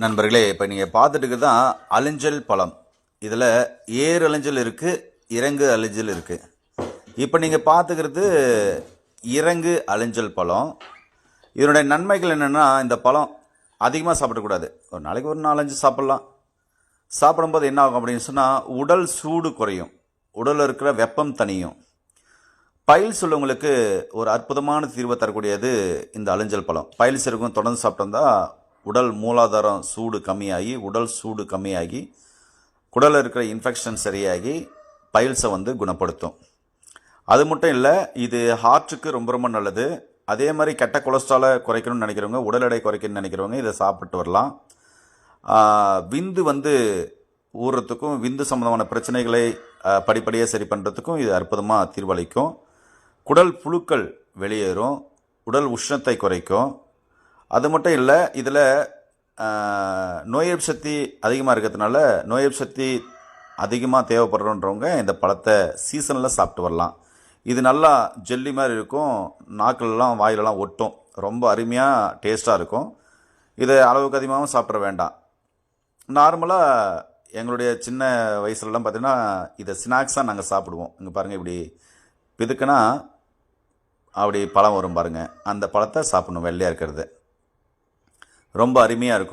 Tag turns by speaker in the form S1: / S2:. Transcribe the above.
S1: நண்பர்களே இப்போ நீங்கள் பார்த்துட்டு தான் அலிஞ்சல் பழம். இதில் ஏர் அலிஞ்சல் இருக்குது இறங்கு அலிஞ்சல் இருக்குது இப்போ நீங்கள் பார்த்துக்கிறது இறங்கு அலிஞ்சல் பழம். இதனுடைய நன்மைகள் என்னென்னா இந்த பழம் அதிகமாக சாப்பிடக்கூடாது ஒரு நாளைக்கு ஒரு நாலஞ்சு சாப்பிட்லாம். சாப்பிடும்போது என்ன ஆகும் அப்படின்னு சொன்னால் உடல் சூடு குறையும். உடலில் இருக்கிற வெப்பம் தனியும் பைல்ஸ் உள்ளவங்களுக்கு ஒரு அற்புதமான தீர்வை தரக்கூடியது இந்த அலிஞ்சல் பழம். பைல்ஸ் இருக்கும் தொடர்ந்து சாப்பிட்டோம்னா உடல் மூலாதாரம் சூடு கம்மியாகி உடல் சூடு கம்மியாகி குடலில் இருக்கிற இன்ஃபெக்ஷன் சரியாகி பைல்ஸை வந்து குணப்படுத்தும். அது மட்டும் இல்லை இது ஹார்ட்டுக்கு ரொம்ப ரொம்ப நல்லது. அதே மாதிரி கெட்ட கொலஸ்ட்ராலை குறைக்கணும்னு நினைக்கிறவங்க உடல் எடை குறைக்கணும்னு நினைக்கிறவங்க இதை சாப்பிட்டு வரலாம். விந்து வந்து ஊறுறதுக்கும் விந்து சம்மந்தமான பிரச்சனைகளை படிப்படியாக சரி பண்ணுறதுக்கும் இது அற்புதமாக தீர்வளிக்கும். குடல் புழுக்கள் வெளியேறும் உடல் உஷ்ணத்தை குறைக்கும். அது மட்டும் இல்லை இதில் நோய் எதிர்ப்பு சக்தி அதிகமாக இருக்கிறதுனால நோய் சக்தி அதிகமாக தேவைப்படுறோன்றவங்க இந்த பழத்தை சீசனில் சாப்பிட்டு வரலாம். இது நல்லா ஜெல்லி மாதிரி இருக்கும் நாக்கிலலாம் வாயிலெலாம் ஒட்டும். ரொம்ப அருமையாக டேஸ்ட்டாக இருக்கும். இதை அளவுக்கு அதிகமாகவும் சாப்பிட வேண்டாம். நார்மலாக எங்களுடைய சின்ன வயசுலலாம் பார்த்திங்கன்னா இதை ஸ்நாக்ஸாக நாங்கள் சாப்பிடுவோம். இங்கே பாருங்கள் இப்படி பிதுக்குனா அப்படி பழம் வரும் பாருங்கள் அந்த பழத்தை சாப்பிடணும் வெள்ளையாக இருக்கிறது. ரொம்ப அருமையாக இருக்கும்.